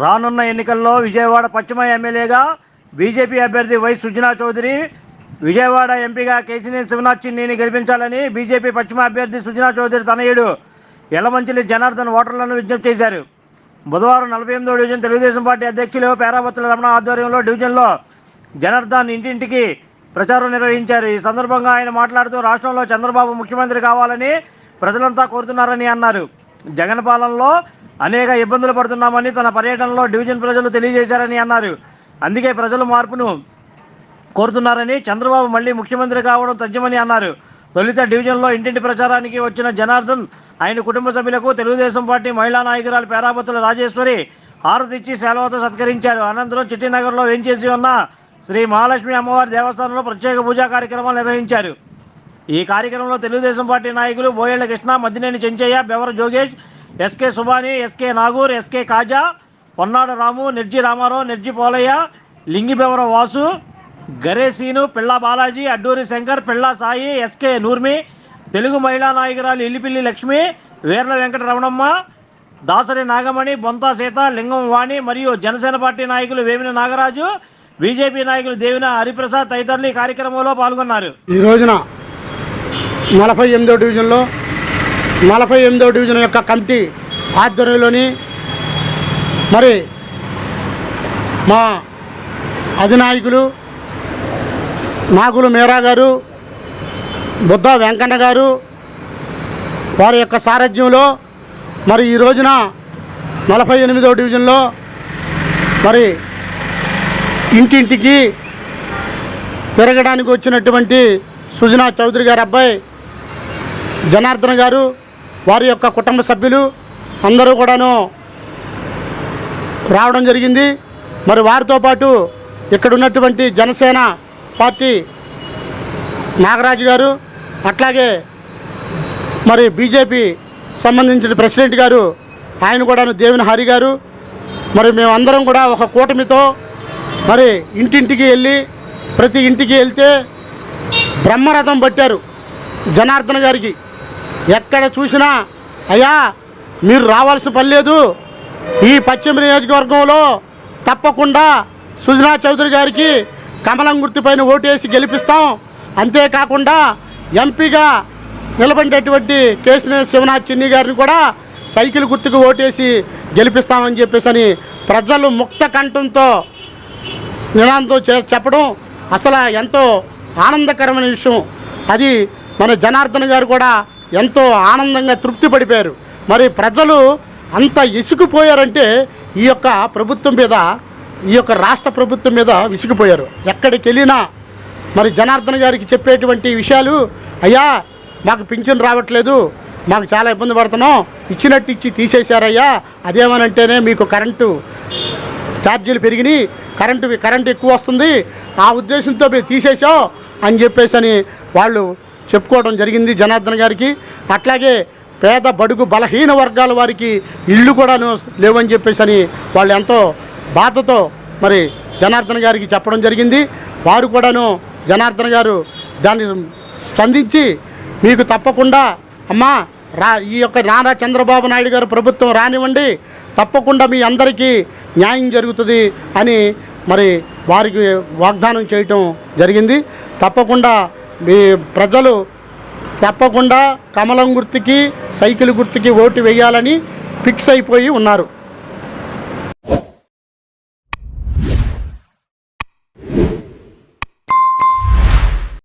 రానున్న ఎన్నికల్లో విజయవాడ పశ్చిమ ఎమ్మెల్యేగా బీజేపీ అభ్యర్థి వై సుజనా చౌదరి విజయవాడ ఎంపీగా కేసినేని శివనాథ్ చిన్నీని గెలిపించాలని బీజేపీ పశ్చిమ అభ్యర్థి సుజనా చౌదరి తనయుడు ఎలమంచిలి జనార్దన్ ఓటర్లను విజ్ఞప్తి చేశారు. బుధవారం నలభై ఎనిమిదో డివిజన్ తెలుగుదేశం పార్టీ అధ్యక్షులు పేరాబత్తుల రమణ ఆధ్వర్యంలో డివిజన్లో జనార్దన్ ఇంటింటికి ప్రచారం నిర్వహించారు. ఈ సందర్భంగా ఆయన మాట్లాడుతూ రాష్ట్రంలో చంద్రబాబు ముఖ్యమంత్రి కావాలని ప్రజలంతా కోరుతున్నారని అన్నారు. జగన్ పాలనలో అనేక ఇబ్బందులు పడుతున్నామని తన పర్యటనలో డివిజన్ ప్రజలు తెలియజేశారని అన్నారు. అందుకే ప్రజలు మార్పును కోరుతున్నారని చంద్రబాబు మళ్ళీ ముఖ్యమంత్రి కావడం తథ్యమని అన్నారు. తొలిత డివిజన్లో ఇంటింటి ప్రచారానికి వచ్చిన జనార్దన్ ఆయన కుటుంబ సభ్యులకు తెలుగుదేశం పార్టీ మహిళా నాయకురాలు పేరాపతుల రాజేశ్వరి హారతిచ్చి సెలవుతో సత్కరించారు. అనంతరం చిట్టినగర్లో వేంచేసి ఉన్న శ్రీ మహాలక్ష్మి అమ్మవారి దేవస్థానంలో ప్రత్యేక పూజా కార్యక్రమాలు నిర్వహించారు. ఈ కార్యక్రమంలో తెలుగుదేశం పార్టీ నాయకులు Boyella Krishna Maddineni Chenchaiah Bevara జోగేష్ SK Subani SK Nagur SK Kaja Ponnada Ramu Nirji Ramarao Nirji Polaiah Lingibevara Vasu Garesinu Pilla Balaji Adduri Shankar Pilla Sai SK Noormi Telugu మహిళా నాయకురాలు ఇల్లిపిల్లి లక్ష్మి వీర్ల వెంకట రమణమ్మ దాసరి నాగమణి బొంతా సీత లింగం వాణి మరియు జనసేన పార్టీ నాయకులు వేమిన నాగరాజు బీజేపీ నాయకులు దేవిన హరిప్రసాద్ తదితరులు ఈ కార్యక్రమంలో పాల్గొన్నారు. ఈ రోజున నలభై ఎనిమిదో డివిజన్లో నలభై ఎనిమిదో డివిజన్ యొక్క కమిటీ ఆధ్వర్యంలోని మరి మా అధినాయకులు నాగులు మీరా గారు బుద్ధ వెంకన్న గారు వారి యొక్క సారథ్యంలో మరి ఈ రోజున నలభై ఎనిమిదో డివిజన్లో మరి ఇంటింటికి తిరగడానికి వచ్చినటువంటి సుజనా చౌదరి గారి అబ్బాయి జనార్దన్ గారు వారి యొక్క కుటుంబ సభ్యులు అందరూ కూడాను రావడం జరిగింది. మరి వారితో పాటు ఇక్కడ ఉన్నటువంటి జనసేన పార్టీ నాగరాజు గారు అట్లాగే మరి బీజేపీ సంబంధించిన ప్రెసిడెంట్ గారు ఆయన కూడాను దేవిన హరి గారు మరి మేమందరం కూడా ఒక కూటమితో మరి ఇంటింటికి వెళ్ళి ప్రతి ఇంటికి వెళ్తే బ్రహ్మరథం పట్టారు జనార్దన గారికి. ఎక్కడ చూసినా అయ్యా మీరు రావాల్సిన పని లేదు. ఈ పశ్చిమ నియోజకవర్గంలో తప్పకుండా సుజనా చౌదరి గారికి కమలం గుర్తుపైన ఓటేసి గెలిపిస్తాం. అంతేకాకుండా ఎంపీగా నిలబడినటువంటి కేసినేని శివనాథ్ చిన్ని గారిని కూడా సైకిల్ గుర్తుకు ఓటేసి గెలిపిస్తామని చెప్పేసి అని ప్రజలు ముక్త కంఠంతో నినాదంతో చే- చెప్పడం అసలు ఎంతో ఆనందకరమైన విషయం. అది మన జనార్దన్ గారు కూడా ఎంతో ఆనందంగా తృప్తి పడిపోయారు. మరి ప్రజలు అంత ఇసుకుపోయారంటే ఈ యొక్క ప్రభుత్వం మీద ఈ యొక్క రాష్ట్ర ప్రభుత్వం మీద విసిగిపోయారు. ఎక్కడికి వెళ్ళినా మరి జనార్దన్ గారికి చెప్పేటువంటి విషయాలు అయ్యా మాకు పింఛన్ రావట్లేదు మాకు చాలా ఇబ్బంది పడుతున్నాం ఇచ్చినట్టు ఇచ్చి తీసేశారయ్యా అదేమనంటేనే మీకు కరెంటు ఛార్జీలు పెరిగినాయి కరెంటు కరెంటు ఎక్కువ వస్తుంది ఆ ఉద్దేశంతో మేము తీసేసాం అని చెప్పేసి అని వాళ్ళు చెప్పుకోవడం జరిగింది జనార్దన్ గారికి. అట్లాగే పేద బడుగు బలహీన వర్గాల వారికి ఇళ్ళు కూడాను లేవని చెప్పేసి అని వాళ్ళు ఎంతో బాధతో మరి జనార్దన్ గారికి చెప్పడం జరిగింది. వారు కూడాను జనార్దన్ గారు దాన్ని స్పందించి మీకు తప్పకుండా అమ్మా రా ఈ యొక్క నారా చంద్రబాబు నాయుడు గారు ప్రభుత్వం రానివ్వండి తప్పకుండా మీ అందరికీ న్యాయం జరుగుతుంది అని మరి వారికి వాగ్దానం చేయటం జరిగింది. తప్పకుండా మీ ప్రజలు తప్పకుండా కమలం గుర్తుకి సైకిల్ గుర్తుకి ఓటు వేయాలని ఫిక్స్ అయిపోయి ఉన్నారు.